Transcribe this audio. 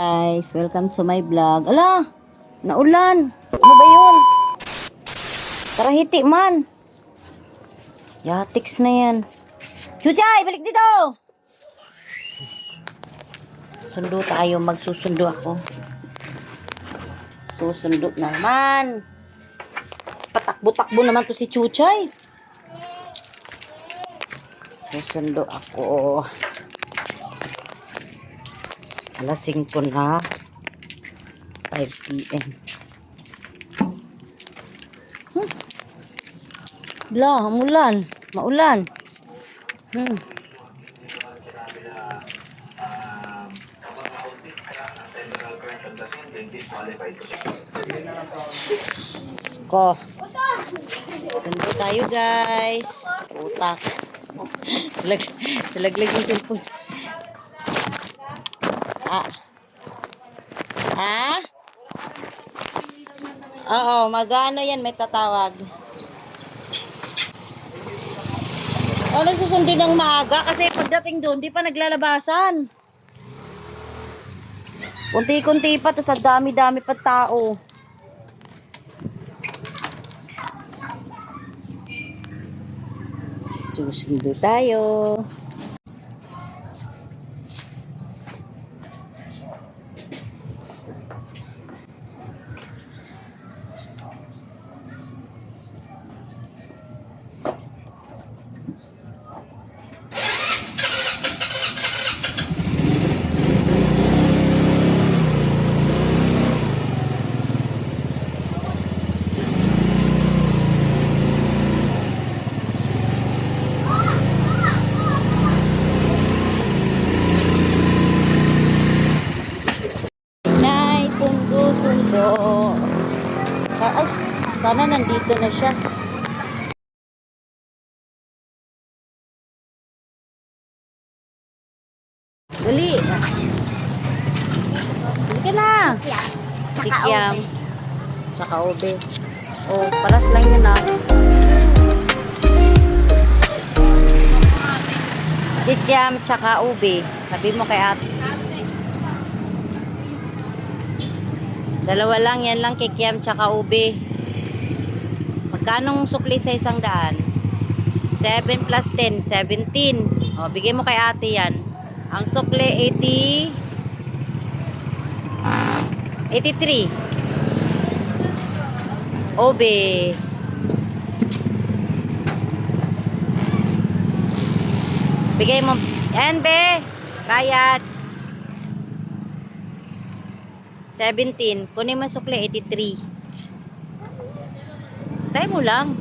Guys, welcome to my vlog. Ala, naulan. Ano ba yun? Tara hiti man. Yatix na yan. Chuchay, balik dito! Sundo tayo, magsusundo ako. Susundo naman. Patakbo-takbo naman to si Chuchay. Susundo ako. Alas 5 na. 5 p.m. Hmm. Bla, umulan. Maulan. Hmm. Ko. Sundo tayo guys. Utak. Lag, nalaglag yung cellphone. Ah. Ha? Oo, magano yan, may tatawag. Ano susundo ng maaga? Kasi pagdating doon, di pa naglalabasan. Kunti-kunti pa, tas dami-dami pa tao. Susundo tayo. Nay, sundo, sundo. Sa, ay, sana nandito na siya. Dali. Dali ka na. Kikiam. Tsaka ube. Oh, palas lang yun ah. Kikiam tsaka ube. Sabi mo kay ate. Dalawa lang, yan lang kikiam tsaka ube. Magkanong sukli sa isang daan? 7 plus 10, 17. O, bigay mo kay ate yan. Ang sukli, 80... 83. Obe. Bigay mo. Yan, be. Bayad. 17. Kunin mo sukli, 83. Tayo mo lang.